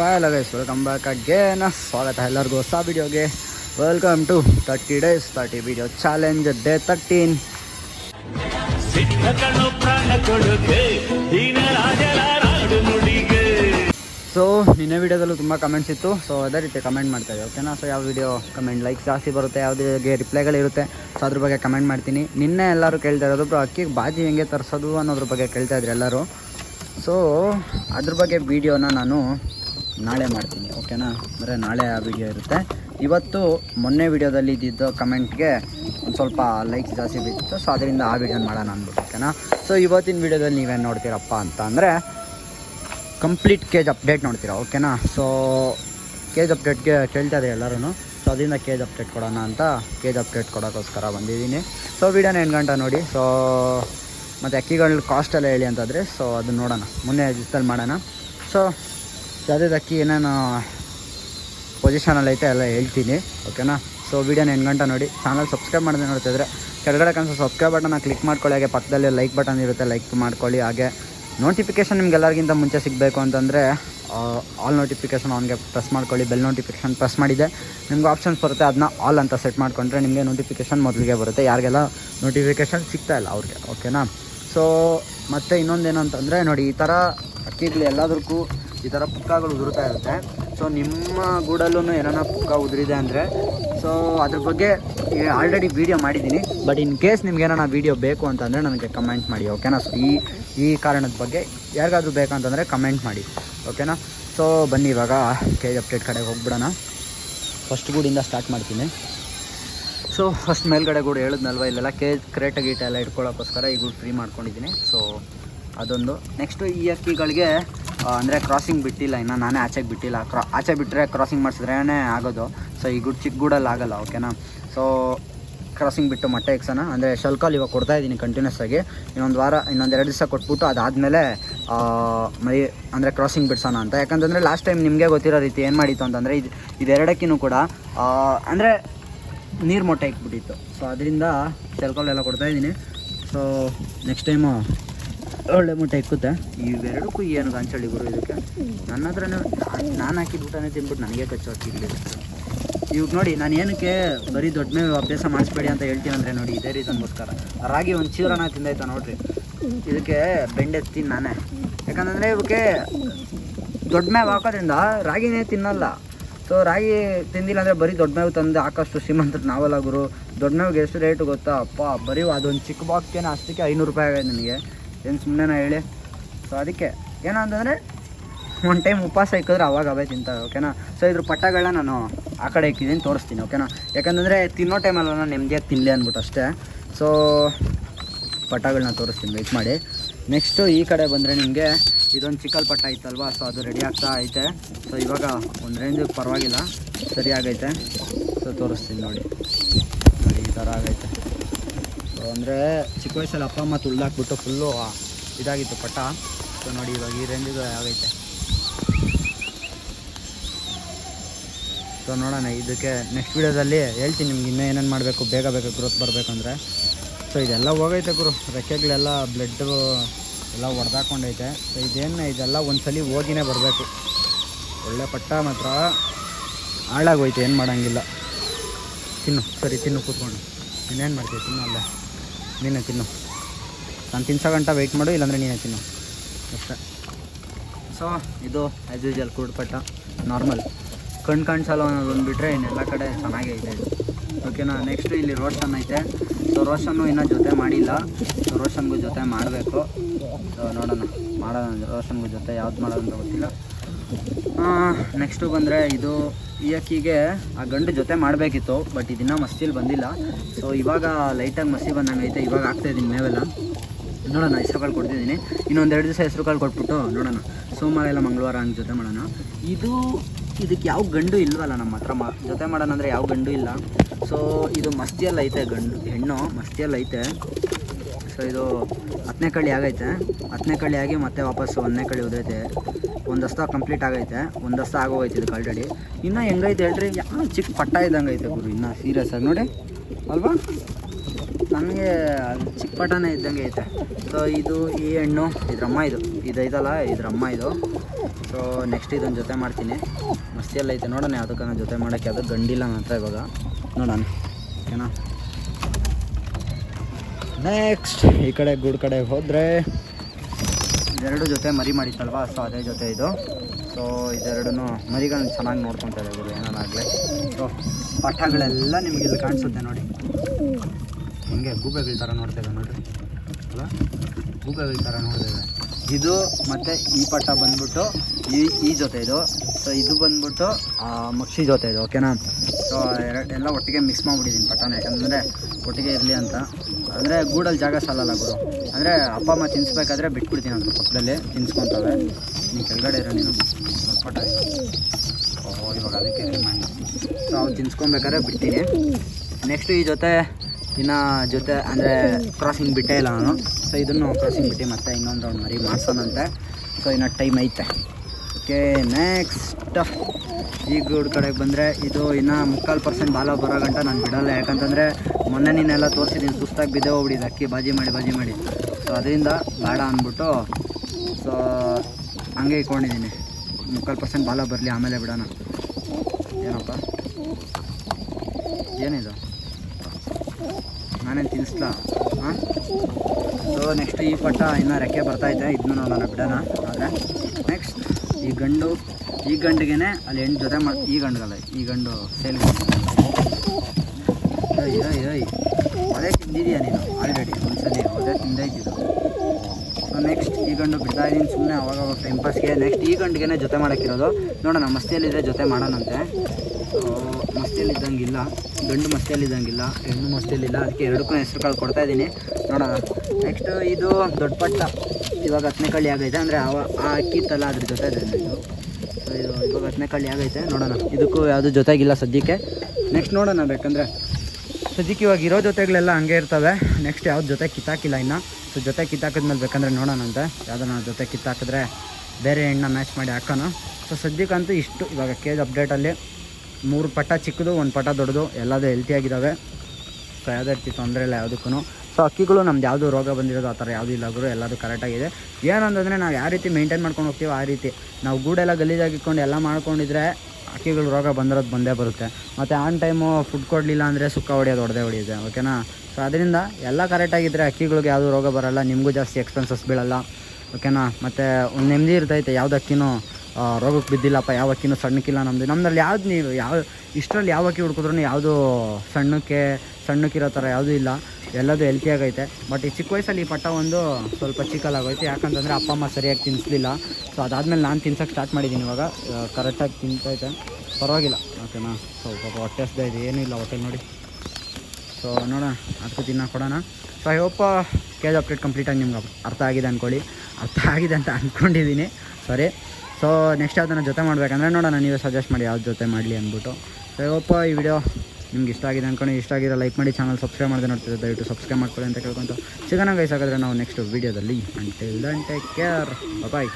Hi guys welcome back again ಸ್ವಾಗತ ಎಲ್ಲರಿಗೂ ಹೊಸ ವಿಡಿಯೋಗೆ welcome to thirty days thirty video challenge day thirteen so ನಿನ್ನೆ ವಿಡಿಯೋದಲ್ಲೂ ತುಂಬ ಕಮೆಂಟ್ಸ್ ಇತ್ತು. ಸೊ ಅದೇ ರೀತಿ ಕಮೆಂಟ್ ಮಾಡ್ತಾ ಓಕೆನಾ ಸೊ ಯಾವ ವಿಡಿಯೋ ಕಮೆಂಟ್ ಲೈಕ್ಸ್ ಜಾಸ್ತಿ ಬರುತ್ತೆ ಯಾವುದೇ ರಿಪ್ಲೈಗಳಿರುತ್ತೆ ಸೊ ಅದ್ರ ಬಗ್ಗೆ ಕಮೆಂಟ್ ಮಾಡ್ತೀನಿ. ನಿನ್ನೆ ಎಲ್ಲರೂ ಕೇಳ್ತಾ ಇರೋದು ಅಕ್ಕಿಗೆ ಬಾಜಿ ಹೆಂಗೆ ತರಿಸೋದು? ಅನ್ನೋದ್ರ ಬಗ್ಗೆ ಕೇಳ್ತಾ ಇದ್ರು ಎಲ್ಲರೂ. ಸೊ ಅದ್ರ ಬಗ್ಗೆ ವೀಡಿಯೋನ ನಾನು ನಾಳೆ ಮಾಡ್ತೀನಿ, ಓಕೆನಾ? ಅಂದರೆ ನಾಳೆ ಆ ವಿಡಿಯೋ ಇರುತ್ತೆ. ಇವತ್ತು ಮೊನ್ನೆ ವಿಡಿಯೋದಲ್ಲಿ ಇದ್ದಿದ್ದು ಕಮೆಂಟ್ಗೆ ಒಂದು ಸ್ವಲ್ಪ ಲೈಕ್ಸ್ ಜಾಸ್ತಿ ಬಿತ್ತು ಸೊ ಅದರಿಂದ ಆ ವಿಡಿಯೋನ ಮಾಡೋಣ ಅಂದ್ಬಿಟ್ಟು, ಓಕೆನಾ? ಸೊ ಇವತ್ತಿನ ವಿಡಿಯೋದಲ್ಲಿ ನೀವೇನು ನೋಡ್ತೀರಪ್ಪ ಅಂತ ಅಂದರೆ ಕಂಪ್ಲೀಟ್ ಕೇಜ್ ಅಪ್ಡೇಟ್ ನೋಡ್ತೀರಾ, ಓಕೆನಾ? ಸೊ ಕೇಜ್ ಅಪ್ಡೇಟ್ಗೆ ಕೇಳ್ತಾ ಇದೆ ಎಲ್ಲರೂ ಸೊ ಅದರಿಂದ ಕೇಜ್ ಅಪ್ಡೇಟ್ ಕೊಡೋಣ ಅಂತ ಕೇಜ್ ಅಪ್ಡೇಟ್ ಕೊಡೋಕ್ಕೋಸ್ಕರ ಬಂದಿದ್ದೀನಿ. ಸೊ ವಿಡಿಯೋನ ಎಂಟು ಗಂಟೆ ನೋಡಿ ಸೊ ಮತ್ತು ಅಕ್ಕಿಗಳ ಕಾಸ್ಟ್ ಎಲ್ಲ ಹೇಳಿ ಅಂತಂದರೆ ಸೊ ಅದು ನೋಡೋಣ. ಮೊನ್ನೆ ದಿವಸದಲ್ಲಿ ಮಾಡೋಣ. ಸೊ ಯಾವುದೇ ಅಕ್ಕಿ ಏನೇನು ಪೊಸಿಷನಲ್ಲಿ ಐತೆ ಎಲ್ಲ ಹೇಳ್ತೀನಿ ಓಕೆನಾ ಸೊ ವೀಡಿಯೋನ ಎಂಟು ಗಂಟೆ ನೋಡಿ. ಚಾನಲ್ ಸಬ್ಸ್ಕ್ರೈಬ್ ಮಾಡಿದ್ರೆ ನೋಡ್ತಿದ್ರೆ ಕೆಳಗಡೆ ಕನಸ ಸಬ್ಸ್ಕ್ರೈಬ್ ಬಟನ್ನ ಕ್ಲಿಕ್ ಮಾಡ್ಕೊಳ್ಳಿ, ಹಾಗೆ ಪಕ್ಕದಲ್ಲಿ ಲೈಕ್ ಬಟನ್ ಇರುತ್ತೆ ಲೈಕ್ ಮಾಡ್ಕೊಳ್ಳಿ, ಹಾಗೆ ನೋಟಿಫಿಕೇಷನ್ ನಿಮ್ಗೆಲ್ಲರಿಗಿಂತ ಮುಂಚೆ ಸಿಗಬೇಕು ಅಂತಂದರೆ ಆಲ್ ನೋಟಿಫಿಕೇಷನ್ ಆನ್ಗೆ ಪ್ರೆಸ್ ಮಾಡ್ಕೊಳ್ಳಿ ಬೆಲ್ ನೋಟಿಫಿಕೇಷನ್ ಪ್ರೆಸ್ ಮಾಡಿದೆ. ನಿಮ್ಗೆ ಆಪ್ಷನ್ಸ್ ಬರುತ್ತೆ ಅದನ್ನ ಆಲ್ ಅಂತ ಸೆಟ್ ಮಾಡಿಕೊಂಡ್ರೆ ನಿಮಗೆ ನೋಟಿಫಿಕೇಷನ್ ಮೊದಲಿಗೆ ಬರುತ್ತೆ. ಯಾರಿಗೆಲ್ಲ ನೋಟಿಫಿಕೇಷನ್ ಸಿಗ್ತಾ ಇಲ್ಲ ಅವ್ರಿಗೆ ಓಕೆನಾ ಸೊ ಮತ್ತು ಇನ್ನೊಂದೇನು ಅಂತಂದರೆ ನೋಡಿ, ಈ ಥರ ಅಕ್ಕಿಗಳು ಎಲ್ಲದಕ್ಕೂ ಈ ಥರ ಪುಕ್ಕಗಳು ಉದುರ್ತಾ ಇರುತ್ತೆ. ಸೊ ನಿಮ್ಮ ಗೂಡಲ್ಲೂ ಏನಾರ ಪುಕ್ಕ ಉದುರಿದೆ ಅಂದರೆ ಸೊ ಅದ್ರ ಬಗ್ಗೆ ಆಲ್ರೆಡಿ ವೀಡಿಯೋ ಮಾಡಿದ್ದೀನಿ. ಬಟ್ ಇನ್ ಕೇಸ್ ನಿಮ್ಗೆ ಏನಾರ ವೀಡಿಯೋ ಬೇಕು ಅಂತಂದರೆ ನನಗೆ ಕಮೆಂಟ್ ಮಾಡಿ ಓಕೆನಾ ಸೊ ಈ ಈ ಕಾರಣದ ಬಗ್ಗೆ ಯಾರಿಗಾದ್ರೂ ಬೇಕಂತಂದರೆ ಕಮೆಂಟ್ ಮಾಡಿ ಓಕೆನಾ ಸೊ ಬನ್ನಿ ಇವಾಗ ಕೇಜ್ ಅಪ್ಡೇಟ್ ಕಡೆಗೆ ಹೋಗ್ಬಿಡೋಣ. ಫಸ್ಟ್ ಗೂಡಿಂದ ಸ್ಟಾರ್ಟ್ ಮಾಡ್ತೀನಿ. ಸೊ ಫಸ್ಟ್ ಮೇಲ್ಗಡೆ ಗೂಡು ಹೇಳಿದ್ನಲ್ವ? ಇಲ್ಲೆಲ್ಲ ಕೇಜ್ ಕ್ರೇಟ ಗೀಟ ಎಲ್ಲ ಇಟ್ಕೊಳ್ಳೋಕ್ಕೋಸ್ಕರ ಈ ಗೂಡು ಫ್ರೀ ಮಾಡ್ಕೊಂಡಿದ್ದೀನಿ. ಸೊ ಅದೊಂದು. ನೆಕ್ಸ್ಟು ಈ ಅಕ್ಕಿಗಳಿಗೆ ಅಂದರೆ ಕ್ರಾಸಿಂಗ್ ಬಿಟ್ಟಿಲ್ಲ, ಇನ್ನು ನಾನೇ ಆಚೆಗೆ ಬಿಟ್ಟಿಲ್ಲ. ಕ್ರಾ ಆಚೆ ಬಿಟ್ಟರೆ ಕ್ರಾಸಿಂಗ್ ಮಾಡಿಸಿದ್ರೇ ಆಗೋದು. ಸೊ ಈ ಗುಡ್ ಚಿಕ್ಕ ಗೂಡಲ್ಲಿ ಆಗೋಲ್ಲ ಓಕೆನಾ ಸೊ ಕ್ರಾಸಿಂಗ್ ಬಿಟ್ಟು ಮೊಟ್ಟೆ ಎಕ್ಸನ ಅಂದರೆ ಶಲ್ಕಾಲ್ ಇವಾಗ ಕೊಡ್ತಾ ಇದ್ದೀನಿ ಕಂಟಿನ್ಯೂಸ್ ಆಗಿ. ಇನ್ನೊಂದು ವಾರ, ಇನ್ನೊಂದು ಎರಡು ದಿವಸ ಕೊಟ್ಬಿಟ್ಟು ಅದಾದಮೇಲೆ ಮರಿ ಅಂದರೆ ಕ್ರಾಸಿಂಗ್ ಬಿಡ್ಸೋಣ ಅಂತ. ಯಾಕಂತಂದರೆ ಲಾಸ್ಟ್ ಟೈಮ್ ನಿಮಗೆ ಗೊತ್ತಿರೋ ರೀತಿ ಏನು ಮಾಡಿತ್ತು ಅಂತಂದರೆ ಇದು ಇದೆರಡಕ್ಕಿನೂ ಕೂಡ ಅಂದರೆ ನೀರು ಮೊಟ್ಟೆ ಇಕ್ಬಿಟ್ಟಿತ್ತು ಸೊ ಅದರಿಂದ ಶಲ್ಕಾಲ್ ಎಲ್ಲ ಕೊಡ್ತಾ ಇದ್ದೀನಿ. ಸೊ ನೆಕ್ಸ್ಟ್ ಟೈಮು ಒಳ್ಳೆ ಮುಟ್ಟೆ ಇಕ್ಕುತ್ತೆ. ಇವೆರಡಕ್ಕೂ ಏನು ಗಾಂಚಳ್ಳಿ ಗುರು ಇದಕ್ಕೆ? ನನ್ನ ಹತ್ರನೇ ನಾನು ಹಾಕಿದ ಊಟನೇ ತಿಂದ್ಬಿಟ್ಟು ನನಗೆ ಕಚ್ಚು ಹಾಕಿರ್ಲಿ ಇವಾಗ ನೋಡಿ, ನಾನು ಏನಕ್ಕೆ ಬರೀ ದೊಡ್ಡ ಮೇವು ಅಭ್ಯಾಸ ಮಾಡಿಸ್ಬೇಡಿ ಅಂತ ಹೇಳ್ತೀನಿ ಅಂದರೆ ನೋಡಿ, ಇದೇ ರೀಸನ್ಗೋಸ್ಕರ. ರಾಗಿ ಒಂದು ಚೀರಣ ತಿಂದಾಯ್ತಾ ನೋಡ್ರಿ? ಇದಕ್ಕೆ ಬೆಂಡೆತ್ತೀನಿ ನಾನೇ. ಯಾಕಂತಂದರೆ ಇವಕ್ಕೆ ದೊಡ್ಡ ಮೇವು ಹಾಕೋದ್ರಿಂದ ರಾಗಿನೇ ತಿನ್ನಲ್ಲ. ಸೊ ರಾಗಿ ತಿಂದಿಲ್ಲ ಅಂದರೆ ಬರೀ ದೊಡ್ಡ ಮೇವು ತಂದು ಹಾಕೋಷ್ಟು ಶ್ರೀಮಂತರು ನಾವಲ್ಲ ಗುರು. ದೊಡ್ಡ ಮೇವಿಗೆ ಎಷ್ಟು ರೇಟು ಗೊತ್ತಾ? ಅಪ್ಪ, ಬರೀ ಅದೊಂದು ಚಿಕ್ಕ ಬಾಕ್ಸ್ಗೆ ಅಷ್ಟಕ್ಕೆ ಐನೂರು ರೂಪಾಯಿ ಆಗಿದೆ ನನಗೆ. ಏನು ಸುಮ್ಮನೆ ಹೇಳಿ? ಸೊ ಅದಕ್ಕೆ ಏನಂತಂದರೆ ಒನ್ ಟೈಮ್ ಉಪವಾಸ ಇಕ್ಕಿದ್ರೆ ಅವಾಗ ಅವೇ ತಿಂತಾರೆ ಓಕೆನಾ ಸೊ ಇದ್ರ ಪಟ್ಟಗಳನ್ನ ನಾನು ಆ ಕಡೆ ಇಕ್ಕಿದ್ದೀನಿ, ತೋರಿಸ್ತೀನಿ ಓಕೆನಾ ಯಾಕಂತಂದರೆ ತಿನ್ನೋ ಟೈಮಲ್ಲ ನಾನು ನೆಮ್ಮದಿಯಾಗಿ ತಿನ್ನಲಿ ಅಂದ್ಬಿಟ್ಟು ಅಷ್ಟೇ. ಸೊ ಪಟ್ಟಗಳನ್ನ ತೋರಿಸ್ತೀನಿ ವೆಯ್ಟ್ ಮಾಡಿ. ನೆಕ್ಸ್ಟು ಈ ಕಡೆ ಬಂದರೆ ನಿಮಗೆ ಇದೊಂದು ಚಿಕ್ಕಲ್ ಪಟ್ಟ ಇತ್ತಲ್ವಾ ಸೊ ಅದು ರೆಡಿ ಆಗ್ತಾ ಐತೆ. ಸೊ ಇವಾಗ ಒಂದು ರೇಂಜ್ ಪರವಾಗಿಲ್ಲ, ಸರಿ ಆಗೈತೆ. ಸೊ ತೋರಿಸ್ತೀನಿ ನೋಡಿ. ನೋಡಿ, ಈ ಥರ ಆಗೈತೆ. ಅಂದರೆ ಚಿಕ್ಕ ವಯಸ್ಸಲ್ಲಿ ಅಪ್ಪ ಅಮ್ಮ ತುಳ್ದಾಕ್ಬಿಟ್ಟು ಫುಲ್ಲು ಇದಾಗಿತ್ತು ಪಟ್ಟ. ಸೊ ನೋಡಿ ಇವಾಗ ಈ ರೇಂಜಿಗೆ ಆಗೈತೆ. ಸೊ ನೋಡೋಣ, ಇದಕ್ಕೆ ನೆಕ್ಸ್ಟ್ ವೀಡಿಯೋದಲ್ಲಿ ಹೇಳ್ತೀನಿ ನಿಮ್ಗೆ ಇನ್ನೂ ಏನೇನು ಮಾಡಬೇಕು, ಬೇಗ ಬೇಗ ಗ್ರೋತ್ ಬರಬೇಕಂದ್ರೆ. ಸೊ ಇದೆಲ್ಲ ಹೋಗೈತೆ ಗುರು. ರೆಕ್ಕೆಗಳೆಲ್ಲ ಬ್ಲಡ್ಡು ಎಲ್ಲ ಹೊಡೆದಾಕೊಂಡೈತೆ ಸೊ ಇದೇನು, ಇದೆಲ್ಲ ಒಂದ್ಸಲಿ ಹೋಗಿನೇ ಬರಬೇಕು. ಒಳ್ಳೆ ಪಟ್ಟ ಮಾತ್ರ. ಹಾಳಾಗೋಯ್ತು, ಏನು ಮಾಡೋಂಗಿಲ್ಲ. ತಿನ್ನು, ಸರಿ, ತಿನ್ನು, ಕೂತ್ಕೊಂಡು. ಇನ್ನೇನು ಮಾಡ್ತೀವಿ ತಿನ್ನು ಅಲ್ಲೇ. ನೀನೇ ತಿನ್ನು. ನಾನು ತಿನ್ಸೋ ಗಂಟ ವೆಯ್ಟ್ ಮಾಡು, ಇಲ್ಲಾಂದರೆ ನೀನೇ ತಿನ್ನು. ಅಷ್ಟೇ. ಸೊ ಇದು ಆ್ಯಸ್ ಯೂಶಲ್ ಕೂಡ್ಪಟ್ಟ ನಾರ್ಮಲ್ ಕಣ್ಣು ಕಾಣಿಸಲ್ಲ ಅನ್ನೋದು ಬಿಟ್ಟರೆ ಇನ್ನೆಲ್ಲ ಕಡೆ ಚೆನ್ನಾಗೇ ಇದೆ. ಓಕೆನಾ ನೆಕ್ಸ್ಟು ಇಲ್ಲಿ ರೋಷನ್ ಐತೆ. ಸೊ ರೋಷನ್ನು ಇನ್ನೂ ಜೊತೆ ಮಾಡಿಲ್ಲ. ಸೊ ರೋಷನ್ಗೂ ಜೊತೆ ಮಾಡಬೇಕು. ಸೊ ನೋಡೋಣ. ಮಾಡೋಣ ರೋಷನ್ಗೂ ಜೊತೆ ಯಾವ್ದು ಮಾಡೋದಂತ ಗೊತ್ತಿಲ್ಲ. ನೆಕ್ಸ್ಟು ಬಂದರೆ ಇದು ಈ ಅಕ್ಕಿಗೆ ಆ ಗಂಡು ಜೊತೆ ಮಾಡಬೇಕಿತ್ತು ಬಟ್ ಇದನ್ನ ಮಸ್ತಿಲಿ ಬಂದಿಲ್ಲ. ಸೊ ಇವಾಗ ಲೈಟಾಗಿ ಮಸಿ ಬಂದಂಗೆ ಐತೆ, ಇವಾಗ ಆಗ್ತಾಯಿದ್ದೀನಿ ಮೇವೆಲ್ಲ. ನೋಡೋಣ ಹೆಸರು ಕಾಳು ಕೊಡ್ತಿದ್ದೀನಿ. ಇನ್ನೊಂದು ಎರಡು ದಿವಸ ಹೆಸರು ಕಾಳು ಕೊಟ್ಬಿಟ್ಟು ನೋಡೋಣ. ಸೋಮವಾರ ಇಲ್ಲ ಮಂಗಳವಾರ ಹಂಗೆ ಜೊತೆ ಮಾಡೋಣ. ಇದು ಇದಕ್ಕೆ ಯಾವ ಗಂಡು ಇಲ್ವಲ್ಲ ನಮ್ಮ ಹತ್ರ ಮ, ಜೊತೆ ಮಾಡೋಣ ಅಂದರೆ ಯಾವ ಗಂಡು ಇಲ್ಲ. ಸೊ ಇದು ಮಸ್ತಿಯಲ್ಲಿ ಐತೆ ಗಂಡು, ಹೆಣ್ಣು ಮಸ್ತಿಯಲ್ಲಿ ಐತೆ ಸೊ ಇದು ಹತ್ತನೇ ಕಳ್ಳಿ ಆಗೈತೆ. ಹತ್ತನೇ ಕಳ್ಳಿ ಆಗಿ ಮತ್ತೆ ವಾಪಸ್ ಒಂದನೇ ಕಳ್ಳಿ ಉದೈತೆ ಒಂದು ಹಸ್ತ ಕಂಪ್ಲೀಟ್ ಆಗೈತೆ. ಒಂದು ಹಸ್ತ ಆಗೋಗೈತೆ ಇದಕ್ಕೆ ಆಲ್ರೆಡಿ ಇನ್ನೂ ಹೆಂಗೈತೆ ಹೇಳ್ರಿ? ಯಾವ ಚಿಕ್ಕ ಪಟ್ಟ ಇದ್ದಂಗೆ ಐತೆ ಗುರು, ಇನ್ನೂ ಸೀರಿಯಸ್ ಆಗಿ ನೋಡಿ. ಅಲ್ವಾ? ನನಗೆ ಚಿಕ್ಕ ಪಟನೇ ಇದ್ದಂಗೆ ಐತೆ. ಸೊ ಇದು ಈ ಹೆಣ್ಣು, ಇದ್ರಮ್ಮ ಇದು. ಇದೈತಲ್ಲ, ಇದ್ರಮ್ಮ ಇದು. ಸೊ ನೆಕ್ಸ್ಟ್ ಇದೊಂದು ಜೊತೆ ಮಾಡ್ತೀನಿ. ಮಸ್ತಿಯಲ್ಲ ಐತೆ ನೋಡೋಣ ಯಾವುದಕ್ಕನ ಜೊತೆ ಮಾಡೋಕ್ಕೆ. ಅದು ಗಂಡಿಲ್ಲ ನನ್ನ ಹತ್ರ ಇವಾಗ. ನೋಡೋಣ. ಓಕೆನಾ? ನೆಕ್ಸ್ಟ್ ಈ ಕಡೆ ಗುಡ್ ಕಡೆ ಹೋದರೆ ಇದೆರಡು ಜೊತೆ ಮರಿ ಮಾಡಿತ್ತಲ್ವಾ? ಸೊ ಅದೇ ಜೊತೆ ಇದು. ಸೊ ಇದೆರಡೂ ಮರಿಗಳನ್ನ ಚೆನ್ನಾಗಿ ನೋಡ್ಕೊತಾ ಇದ್ದಾರೆ ಏನಾಗಲಿ ಸೊ ಪಟ್ಟಗಳೆಲ್ಲ ನಿಮಗೆ ಇಲ್ಲಿ ಕಾಣಿಸುತ್ತೆ ನೋಡಿ. ಹಿಂಗೆ ಗೂಬೆಗಳ ಥರ ನೋಡ್ತೇವೆ ನೋಡಿ ಅಲ್ಲ ಗೂಬೆಗಳ ಥರ ನೋಡ್ತೇವೆ ಇದು ಮತ್ತು ಈ ಪಟ್ಟ ಬಂದ್ಬಿಟ್ಟು ಈ ಈ ಜೊತೆ ಇದು. ಸೊ ಇದು ಬಂದ್ಬಿಟ್ಟು ಮಕ್ಷಿ ಜೊತೆ ಇದು ಓಕೆನಾ ಸೊ ಎಲ್ಲ ಒಟ್ಟಿಗೆ ಮಿಕ್ಸ್ ಮಾಡಿಬಿಟ್ಟಿದ್ದೀನಿ ಪಟ್ಟನ ಯಾಕಂದರೆ ಒಟ್ಟಿಗೆ ಇರಲಿ ಅಂತ. ಅಂದರೆ ಗೂಡಲ್ಲಿ ಜಾಗ ಸಾಲಲ್ಲ ಗುರು. ಅಂದರೆ ಅಪ್ಪ, ಅಮ್ಮ ತಿನ್ಸ್ಬೇಕಾದ್ರೆ ಬಿಟ್ಬಿಡ್ತೀನಿ ಅದ್ರ ಪಕ್ಕದಲ್ಲಿ ತಿನ್ಸ್ಕೊತವೆ ನೀನು ಕೆಳಗಡೆ ಇರೋ, ನೀನು ಪಟ್ಟ ಓ, ಇವಾಗ ಅದಕ್ಕೆ ಸೊ ಅವ್ನು ತಿನ್ಸ್ಕೊಬೇಕಾದ್ರೆ ಬಿಡ್ತೀನಿ. ನೆಕ್ಸ್ಟ್ ಈ ಜೊತೆ, ಇನ್ನು ಜೊತೆ, ಅಂದರೆ ಕ್ರಾಸಿಂಗ್ ಬಿಟ್ಟೇ ಇಲ್ಲ ನಾನು. ಸೊ ಇದನ್ನು ಕ್ರಾಸಿಂಗ್ ಬಿಟ್ಟು ಮತ್ತೆ ಇನ್ನೊಂದು ಮರಿ ಮಾಡ್ಸೋಣಂತೆ. ಸೊ ಇನ್ನು ಟೈಮ್ ಐತೆ. ಓಕೆ ನೆಕ್ಸ್ಟ್ ಈ ಗೂಡ್ ಕಡೆಗೆ ಬಂದರೆ ಇದು ಇನ್ನು ಮುಕ್ಕಾಲು ಪರ್ಸೆಂಟ್ ಬಾಲ ಬರೋ ಗಂಟ ನಾನು ಬಿಡಲ್ಲ. ಯಾಕಂತಂದರೆ ಮೊನ್ನೆ ನೀನೆಲ್ಲ ತೋರಿಸಿದ್ದೀನಿ ಸುಸ್ತಾಗಿ ಬಿದ್ದೇ ಹೋಗ್ಬಿಟ್ಟಿದೆ. ಅಕ್ಕಿ ಬಾಜಿ ಮಾಡಿ ಬಾಜಿ ಮಾಡಿ. ಸೊ ಅದರಿಂದ ಬೇಡ ಅಂದ್ಬಿಟ್ಟು ಸೊ ಹಂಗೆ ಇಟ್ಕೊಂಡಿದ್ದೀನಿ ಮುಕ್ಕಾಲು ಪರ್ಸೆಂಟ್ ಬಾಲ ಬರಲಿ, ಆಮೇಲೆ ಬಿಡೋಣ. ಏನಪ್ಪ? ಏನಿದು? ನಾನೇನು ತಿನ್ನಿಸ್ಲ ಹಾಂ? ಸೊ ನೆಕ್ಸ್ಟ್ ಈ ಪಟ್ಟ ಇನ್ನೂ ರೆಕ್ಕೆ ಬರ್ತಾಯಿದ್ದೆ ಇದನ್ನು ನೋಡೋಣ, ಬಿಡೋಣ. ಆದರೆ ನೆಕ್ಸ್ಟ್ ಈ ಗಂಡು, ಈ ಗಂಡಿಗೆನೆ ಅಲ್ಲಿ ಹೆಣ್ಣು ಜೊತೆ ಮಾಡಿ ಈ ಗಂಡುಗಲ್ಲ ಈ ಗಂಡು ಸೇಲ್ ಅದೇ ತಿಂದಿದೀಯ ನೀನು? ಆಲ್ರೆಡಿ, ಒಂದ್ಸಲಿ ಅದೇ ತಿಂದಾಯ್ತಿದ್ದು ಸೊ ನೆಕ್ಸ್ಟ್ ಈ ಗಂಡು ಬಿಡ್ತಾ ಇದ್ದೀನಿ ಸುಮ್ಮನೆ ಅವಾಗ ಟೈಮ್ ಪಾಸ್ಗೆ ನೆಕ್ಸ್ಟ್ ಈ ಗಂಡಿಗೆನೆ ಜೊತೆ ಮಾಡೋಕ್ಕಿರೋದು. ನೋಡೋಣ ಮಸ್ತಿಯಲ್ಲಿದ್ದರೆ ಜೊತೆ ಮಾಡೋಣಂತೆ. ಮಸ್ತಿಯಲ್ಲಿ ಇದ್ದಂಗಿಲ್ಲ ಗಂಡು ಮಸ್ತಿಯಲ್ಲಿ ಇದ್ದಂಗಿಲ್ಲ ಹೆಣ್ಣು ಮಸ್ತಿಯಲ್ಲಿಲ್ಲ, ಅದಕ್ಕೆ ಎರಡಕ್ಕೂ ಹೆಸರು ಕಾಳು ಕೊಡ್ತಾ ಇದ್ದೀನಿ ನೋಡೋಣ. ನೆಕ್ಸ್ಟ್ ಇದು ದೊಡ್ಡ ಪಟ್ಟ. ಇವಾಗ ಹತ್ತನೇ ಕಳ್ಳಿ ಆಗೈತೆ ಅಂದರೆ ಅವ ಇತ್ತಲ್ಲ ಅದ್ರ ಜೊತೆ ಇದೆ ಇವಾಗ ಹತ್ತನೇ ಕಳ್ಳಿ ಆಗೈತೆ. ನೋಡೋಣ. ಇದಕ್ಕೂ ಯಾವುದು ಜೊತೆಗಿಲ್ಲ ಸದ್ಯಕ್ಕೆ. ನೆಕ್ಸ್ಟ್ ನೋಡೋಣ ಬೇಕಂದರೆ. ಸದ್ಯಕ್ಕೆ ಇವಾಗ ಇರೋ ಜೊತೆಗಳೆಲ್ಲ ಹಂಗೆ ಇರ್ತವೆ. ನೆಕ್ಸ್ಟ್ ಯಾವ್ದು ಜೊತೆ ಕಿತ್ತಾಕಿಲ್ಲ ಇನ್ನು. ಸೊ ಜೊತೆ ಕಿತ್ತಾಕಿದ್ಮೇಲೆ ಬೇಕಂದ್ರೆ ಅಂತ. ಯಾವ್ದಾನ ಜೊತೆ ಕಿತ್ತಾಕಿದ್ರೆ ಬೇರೆ ಹೆಣ್ಣ ಮ್ಯಾಚ್ ಮಾಡಿ ಹಾಕೋಣ. ಸೊ ಸದ್ಯಕ್ಕಂತೂ ಇಷ್ಟು. ಇವಾಗ ಕೇಜ್ ಅಪ್ಡೇಟಲ್ಲಿ ಮೂರು ಪಟ್ಟ ಚಿಕ್ಕದು, ಒಂದು ಪಟ್ಟ ದೊಡ್ಡದು. ಎಲ್ಲದೂ ಹೆಲ್ತಿಯಾಗಿದ್ದಾವೆ ಸೊ ಯಾವುದೇ ರೀತಿ ತೊಂದರೆ ಇಲ್ಲ ಯಾವುದಕ್ಕೂ ಸೊ ಅಕ್ಕಿಗಳು ನಮ್ದು ಯಾವುದು ರೋಗ ಬಂದಿರೋದು ಆ ಥರ ಯಾವುದೂ ಇಲ್ಲ ಗುರು, ಎಲ್ಲದೂ ಕರೆಕ್ಟಾಗಿದೆ ಏನಂತಂದರೆ ನಾವು ಯಾವ ರೀತಿ ಮೇಂಟೈನ್ ಮಾಡ್ಕೊಂಡು ಹೋಗ್ತೀವೋ ಆ ರೀತಿ. ನಾವು ಗೂಡೆಲ್ಲ ಗಲೀಜಾಗಿಟ್ಕೊಂಡು ಎಲ್ಲ ಮಾಡ್ಕೊಂಡಿದ್ರೆ ಅಕ್ಕಿಗಳು ರೋಗ ಬಂದಿರೋದು ಬಂದೇ ಬರುತ್ತೆ. ಮತ್ತು ಆನ್ ಟೈಮು ಫುಡ್ ಕೊಡಲಿಲ್ಲ ಅಂದರೆ ಸುಕ್ಕ ಹೊಡೆಯೋದು ಹೊಡೆದೇ ಹೊಡೆಯುತ್ತೆ ಓಕೆನಾ ಸೊ ಅದರಿಂದ ಎಲ್ಲ ಕರೆಕ್ಟಾಗಿದ್ದರೆ ಅಕ್ಕಿಗಳಿಗೆ ಯಾವುದೂ ರೋಗ ಬರಲ್ಲ, ನಿಮಗೂ ಜಾಸ್ತಿ ಎಕ್ಸ್ಪೆನ್ಸಸ್ ಬೀಳಲ್ಲ ಓಕೆನಾ ಮತ್ತು ಒಂದು ನೆಮ್ಮದಿ ಇರ್ತೈತೆ ಯಾವ್ದು ಅಕ್ಕಿನೂ. ರೋಗಕ್ಕೆ ಬಿದ್ದಿಲ್ಲಪ್ಪ ಯಾವ ಅಕ್ಕಿನೂ ಸಣ್ಣಕ್ಕಿಲ್ಲ ನಮ್ಮದು ನಮ್ಮದ್ರಲ್ಲಿ ಯಾವ್ದು ನೀವು ಯಾವ, ಇಷ್ಟರಲ್ಲಿ ಯಾವ ಅಕ್ಕಿ ಹುಡ್ಕಿದ್ರು ಯಾವುದು ಸಣ್ಣಕ್ಕೆ, ಸಣ್ಣಕ್ಕಿರೋ ಥರ ಯಾವುದೂ ಇಲ್ಲ. ಎಲ್ಲದೂ ಹೆಲ್ತಿಯಾಗೈತೆ ಬಟ್ ಈ ಚಿಕ್ಕ ವಯಸ್ಸಲ್ಲಿ ಈ ಪಟ್ಟ ಒಂದು ಸ್ವಲ್ಪ ಚಿಕ್ಕಲಾಗೋಯ್ತು ಯಾಕಂತಂದರೆ ಅಪ್ಪ, ಅಮ್ಮ ಸರಿಯಾಗಿ ತಿನ್ನಿಸ್ಲಿಲ್ಲ ಸೊ ಅದಾದಮೇಲೆ ನಾನು ತಿನ್ಸೋಕ್ಕೆ ಸ್ಟಾರ್ಟ್ ಮಾಡಿದ್ದೀನಿ ಇವಾಗ. ಕರೆಕ್ಟಾಗಿ ತಿಂತೈತೆ. ಪರವಾಗಿಲ್ಲ. ಓಕೆನಾ? ಸೊ ಪಾಪ ಹೊಟ್ಟೆ ಹಸ್ದ ಇದೆ. ಏನೂ ಇಲ್ಲ ಹೋಟೆಲ್ ನೋಡಿ. ಸೊ ನೋಡೋಣ. ಅದಕ್ಕೆ ತಿನ್ನ ಕೊಡೋಣ. So I hope cage update ಕಂಪ್ಲೀಟಾಗಿ ನಿಮ್ಗೆ ಅರ್ಥ ಆಗಿದೆ ಅಂದ್ಕೊಳ್ಳಿ ಅರ್ಥ ಆಗಿದೆ ಅಂತ ಅಂದ್ಕೊಂಡಿದ್ದೀನಿ ಸರಿ ಸೊ ನೆಕ್ಸ್ಟ್ ಅದನ್ನು ಜೊತೆ ಮಾಡಬೇಕಂದ್ರೆ ನೋಡೋಣ, ನೀವೇ ಸಜೆಸ್ಟ್ ಮಾಡಿ ಯಾವ್ದು ಜೊತೆ ಮಾಡಲಿ ಅಂದ್ಬಿಟ್ಟು. ಸೊ ಒಪ್ಪ ಈ ವಿಡಿಯೋ ನಿಮ್ಗೆ ಇಷ್ಟ ಆಗಿದೆ ಅಂದ್ಕೊಂಡು ಇಷ್ಟ ಆಗಿದೆ ಲೈಕ್ ಮಾಡಿ ಚಾನಲ್ ಸಬ್ಸ್ಕ್ರೈಬ್ ಮಾಡಿದೆ ನೋಡ್ತಿದ್ದೆ ದಯವಿಟ್ಟು ಸಬ್ಸ್ಕ್ರೈಬ್ ಮಾಡ್ಕೊಳ್ಳಿ ಅಂತ ಕೇಳ್ಕೊಂತ ಸಿಗೋಣ ಗೈಸ್ ಹಾಗಾದ್ರೆ ನಾವು ನೆಕ್ಸ್ಟ್ ವೀಡಿಯೋದಲ್ಲಿ until then take care bye